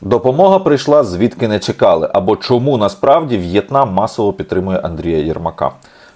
Допомога прийшла звідки не чекали, або чому насправді В'єтнам масово підтримує Андрія Єрмака.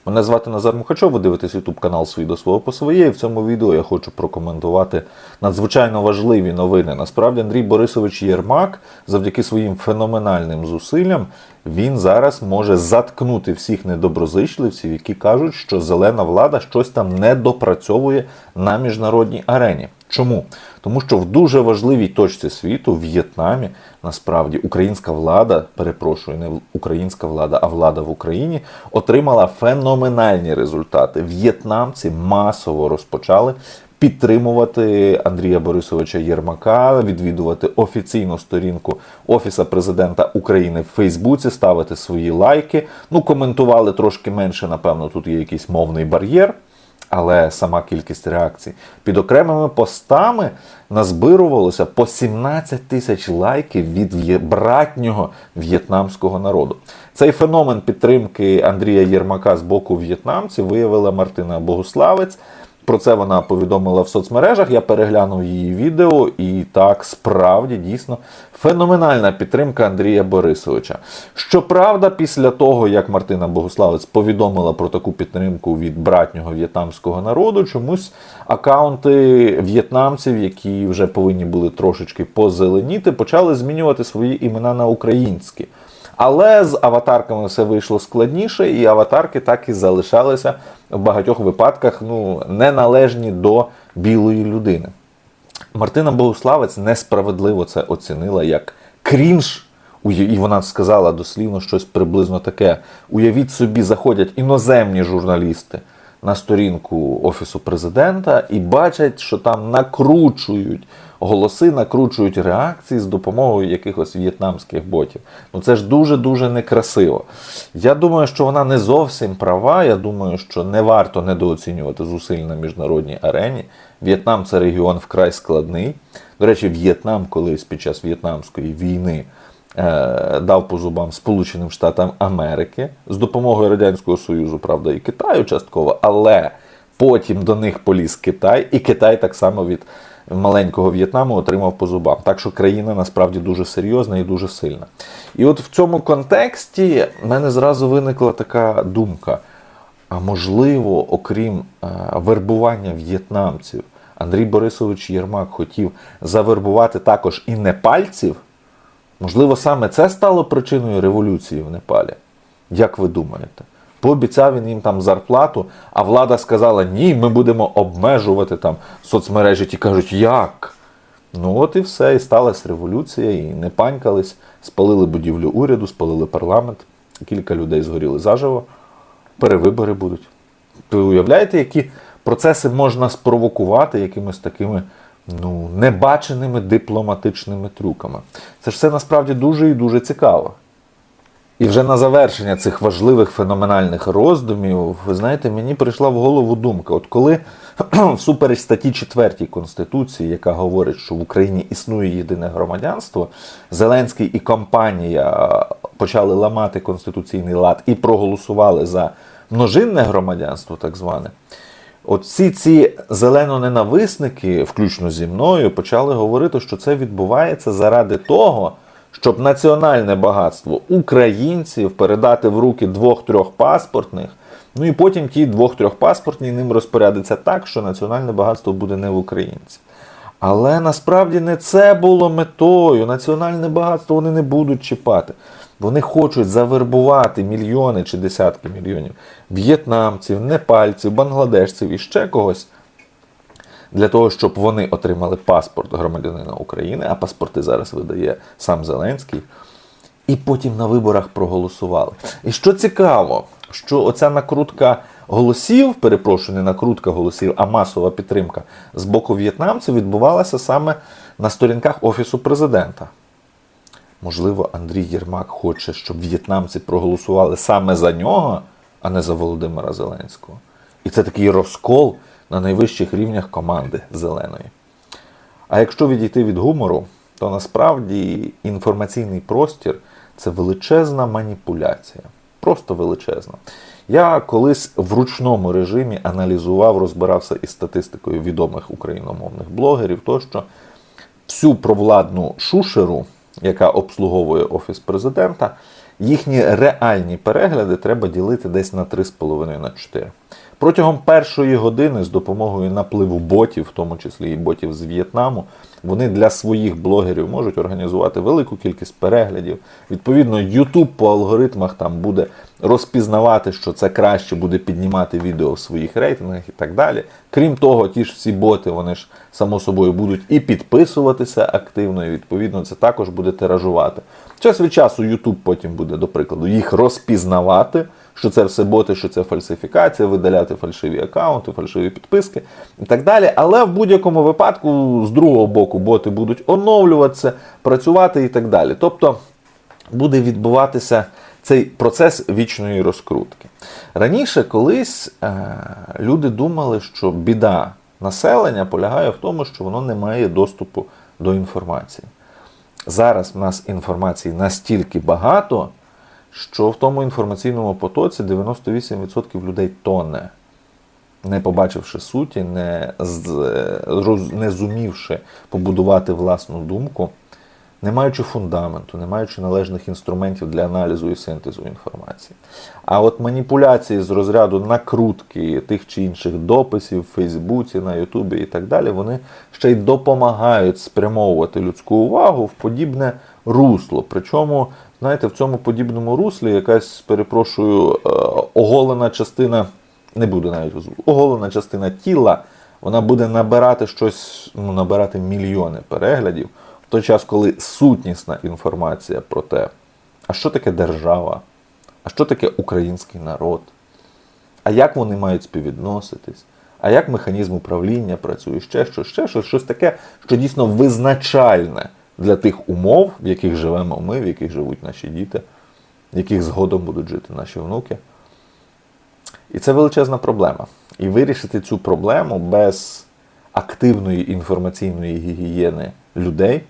Мене звати Назар Мухачов, ви дивитесь YouTube канал «Свій до свого по своє. І в цьому відео я хочу прокоментувати надзвичайно важливі новини. Насправді Андрій Борисович Єрмак, завдяки своїм феноменальним зусиллям, він зараз може заткнути всіх недоброзичливців, які кажуть, що зелена влада щось там не допрацьовує на міжнародній арені. Чому? Тому що в дуже важливій точці світу, в В'єтнамі, насправді українська влада, перепрошую, не українська влада, а влада в Україні отримала феноменальні результати. В'єтнамці масово розпочали підтримувати Андрія Борисовича Єрмака, відвідувати офіційну сторінку Офіса президента України в Фейсбуці, ставити свої лайки. Ну, коментували трошки менше, напевно, тут є якийсь мовний бар'єр. Але сама кількість реакцій під окремими постами назбирувалося по 17 тисяч лайків від братнього в'єтнамського народу. Цей феномен підтримки Андрія Єрмака з боку в'єтнамців виявила Мартина Богуславець. Про це вона повідомила в соцмережах. Я переглянув її відео, і так справді дійсно феноменальна підтримка Андрія Борисовича. Щоправда, після того, як Мартина Богуславець повідомила про таку підтримку від братнього в'єтнамського народу, чомусь акаунти в'єтнамців, які вже повинні були трошечки позеленіти, почали змінювати свої імена на українські. Але з аватарками все вийшло складніше, і аватарки так і залишалися в багатьох випадках ну, неналежні до білої людини. Мартина Богуславець несправедливо це оцінила як крінж. І вона сказала дослівно щось приблизно таке. Уявіть собі, заходять іноземні журналісти на сторінку Офісу президента і бачать, що там накручують голоси, накручують реакції з допомогою якихось в'єтнамських ботів. Ну це ж дуже-дуже некрасиво. Я думаю, що вона не зовсім права. Я думаю, що не варто недооцінювати зусиль на міжнародній арені. В'єтнам це регіон вкрай складний. До речі, В'єтнам колись під час В'єтнамської війни е, дав по зубам Сполученим Штатам Америки з допомогою Радянського Союзу, правда, і Китаю частково, але потім до них поліз Китай, і Китай так само від маленького В'єтнаму отримав по зубам. Так що країна насправді дуже серйозна і дуже сильна. І от в цьому контексті в мене зразу виникла така думка. А можливо, окрім е, вербування в'єтнамців, Андрій Борисович Єрмак хотів завербувати також і непальців. Можливо, саме це стало причиною революції в Непалі. Як ви думаєте? Пообіцяв він їм там зарплату, а влада сказала: ні, ми будемо обмежувати там соцмережі. Ті кажуть, як? Ну от і все, і сталася революція, і не панькались, спалили будівлю уряду, спалили парламент, кілька людей згоріли заживо, перевибори будуть. Ви уявляєте, які процеси можна спровокувати якимись такими ну, небаченими дипломатичними трюками? Це ж все насправді дуже і дуже цікаво. І вже на завершення цих важливих феноменальних роздумів, ви знаєте, мені прийшла в голову думка: от коли всупереч статті 4 Конституції, яка говорить, що в Україні існує єдине громадянство, Зеленський і компанія почали ламати конституційний лад і проголосували за множинне громадянство, так зване. От всі ці зеленоненависники, включно зі мною, почали говорити, що це відбувається заради того, щоб національне багатство українців передати в руки двох-трьох паспортних. Ну і потім ті двох-трьох паспортні ним розпорядиться так, що національне багатство буде не в українців. Але насправді не це було метою. Національне багатство вони не будуть чіпати. Вони хочуть завербувати мільйони чи десятки мільйонів в'єтнамців, непальців, бангладешців і ще когось для того, щоб вони отримали паспорт громадянина України, а паспорти зараз видає сам Зеленський, і потім на виборах проголосували. І що цікаво, що оця накрутка голосів, перепрошую, не накрутка голосів, а масова підтримка з боку в'єтнамців відбувалася саме на сторінках Офісу президента. Можливо, Андрій Єрмак хоче, щоб в'єтнамці проголосували саме за нього, а не за Володимира Зеленського. І це такий розкол на найвищих рівнях команди зеленої. А якщо відійти від гумору, то насправді інформаційний простір це величезна маніпуляція. Просто величезна. Я колись в ручному режимі аналізував, розбирався із статистикою відомих україномовних блогерів, тощо всю провладну шушеру, яка обслуговує Офіс президента, їхні реальні перегляди треба ділити десь на 3,5 на 4. Протягом першої години з допомогою напливу ботів, в тому числі і ботів з В'єтнаму, вони для своїх блогерів можуть організувати велику кількість переглядів. Відповідно, YouTube по алгоритмах там буде розпізнавати, що це краще буде піднімати відео в своїх рейтингах і так далі. Крім того, ті ж всі боти, вони ж само собою будуть і підписуватися активно, і відповідно це також буде тиражувати. Час від часу YouTube потім буде, до прикладу, їх розпізнавати, що це все боти, що це фальсифікація, видаляти фальшиві аккаунти, фальшиві підписки і так далі. Але в будь-якому випадку, з другого боку, боти будуть оновлюватися, працювати і так далі. Тобто буде відбуватися цей процес вічної розкрутки. Раніше колись е, люди думали, що біда населення полягає в тому, що воно не має доступу до інформації. Зараз в нас інформації настільки багато, що в тому інформаційному потоці 98% людей тоне, не побачивши суті, не, з, е, не зумівши побудувати власну думку, не маючи фундаменту, не маючи належних інструментів для аналізу і синтезу інформації. А от маніпуляції з розряду накрутки тих чи інших дописів в Фейсбуці, на Ютубі і так далі, вони ще й допомагають спрямовувати людську увагу в подібне русло. Причому, знаєте, в цьому подібному руслі якась, перепрошую, е, оголена частина, не буде навіть оголена частина тіла, вона буде набирати щось, ну, набирати мільйони переглядів. Той час, коли сутнісна інформація про те, а що таке держава, а що таке український народ, а як вони мають співвідноситись, а як механізм управління працює, ще щось, ще щось, щось таке, що дійсно визначальне для тих умов, в яких живемо ми, в яких живуть наші діти, в яких згодом будуть жити наші внуки. І це величезна проблема. І вирішити цю проблему без активної інформаційної гігієни людей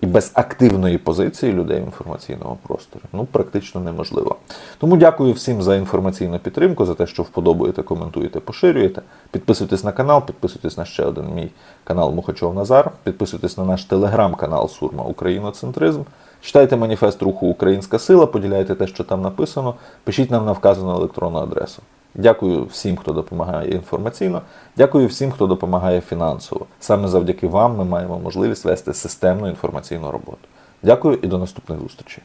і без активної позиції людей в інформаційному просторі ну практично неможливо. Тому дякую всім за інформаційну підтримку, за те, що вподобаєте, коментуєте, поширюєте. Підписуйтесь на канал, підписуйтесь на ще один мій канал Мухачов Назар, підписуйтесь на наш телеграм-канал Сурма Україноцентризм. Читайте маніфест руху Українська сила, поділяйте те, що там написано, пишіть нам на вказану електронну адресу. Дякую всім, хто допомагає інформаційно. Дякую всім, хто допомагає фінансово. Саме завдяки вам ми маємо можливість вести системну інформаційну роботу. Дякую і до наступних зустрічей.